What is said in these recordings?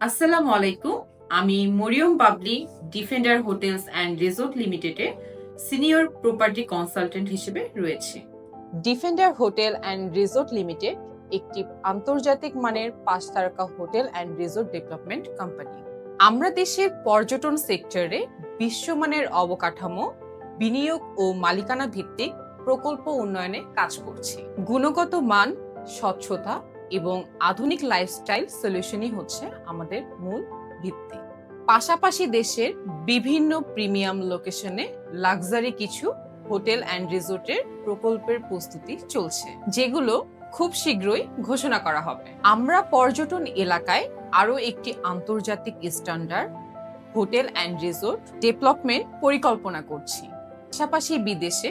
আসসালামু আলাইকুম। আমি Mariam Babli, defender hotels and resort লিমিটেডের সিনিয়র প্রপার্টি কনসালটেন্ট হিসেবে রয়েছে। Defender hotel and resort limited একটি আন্তর্জাতিক মানের পাঁচ তারকা hotel and resort development company. আমরা দেশের পর্যটন সেক্টরে বিশ্বমানের অবকাঠামো, বিনিয়োগ ও মালিকানা ভিত্তিক প্রকল্প উন্নয়নে কাজ করছি। গুণগত মান, স্বচ্ছতা এবং আধুনিক লাইফস্টাইল সলিউশনই হচ্ছে আমাদের মূল ভিত্তি। পাশাপাশি দেশের বিভিন্ন প্রিমিয়াম লোকেশনে লাক্সারি কিছু হোটেল অ্যান্ড রিসোর্টের প্রকল্পের প্রস্তুতি চলছে, যেগুলো খুব শীঘ্রই ঘোষণা করা হবে। আমরা পর্যটন এলাকায় আরও একটি আন্তর্জাতিক standard hotel and resort development পরিকল্পনা করছি। পাশাপাশি বিদেশে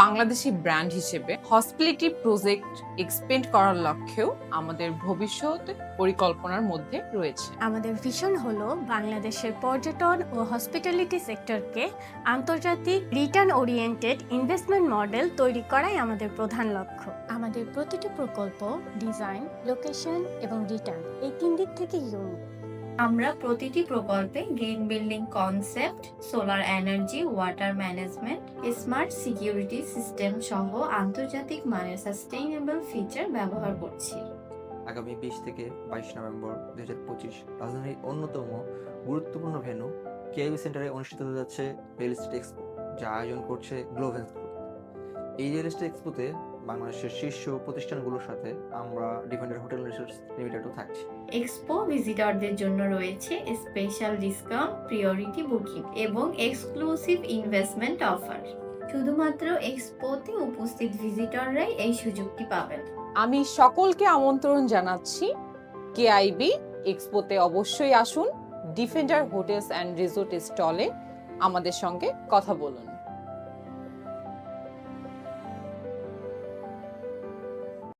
বাংলাদেশি ব্র্যান্ড হিসেবে হসপিটালিটি প্রজেক্ট এক্সপেন্ড করার লক্ষ্যেও আমাদের ভবিষ্যৎ পরিকল্পনার মধ্যে রয়েছে। আমাদের ভিশন হলো বাংলাদেশের পর্যটন ও হসপিটালিটি সেক্টরকে আন্তর্জাতিক রিটার্ন ওরিয়েন্টেড ইনভেস্টমেন্ট মডেল তৈরি করাই আমাদের প্রধান লক্ষ্য। আমাদের প্রতিটি প্রকল্প, ডিজাইন, লোকেশন এবং রিটার্ন এই তিন দিক থেকে ইউনিক আমরা প্রতিটি প্রকল্পে green building concept, solar energy, water management, smart security system সহ আন্তর্জাতিক মানের সাস্টেইনেবল ফিচার ব্যবহার করছি। আগামী বিশ থেকে বাইশ নভেম্বর দু হাজার পঁচিশ রাজধানীর অন্যতম গুরুত্বপূর্ণ ভেন্যু কেআইবি সেন্টারে অনুষ্ঠিত হতে যাচ্ছে রিয়েল এক্সপো, যা আয়োজন করছে গ্লোভেন্স এই রিয়েল এক্সপোতে বাংলাদেশের শীর্ষ প্রতিষ্ঠানগুলোর সাথে আমরা ডিফেন্ডার হোটেল রিসোর্টস লিমিটেডও থাকছি। এক্সপো ভিজিটরদের জন্য রয়েছে স্পেশাল ডিসকাউন্ট প্রিয়রিটি বুকিং এবং এক্সক্লুসিভ ইনভেস্টমেন্ট অফার শুধুমাত্র এক্সপোতে উপস্থিত ভিজিটররাই এই সুযোগটি পাবেন। আমি সকলকে আমন্ত্রণ জানাচ্ছি কেআইবি এক্সপোতে অবশ্যই আসুন ডিফেন্ডার হোটেলস অ্যান্ড রিসোর্ট স্টলে আমাদের সঙ্গে কথা বলুন।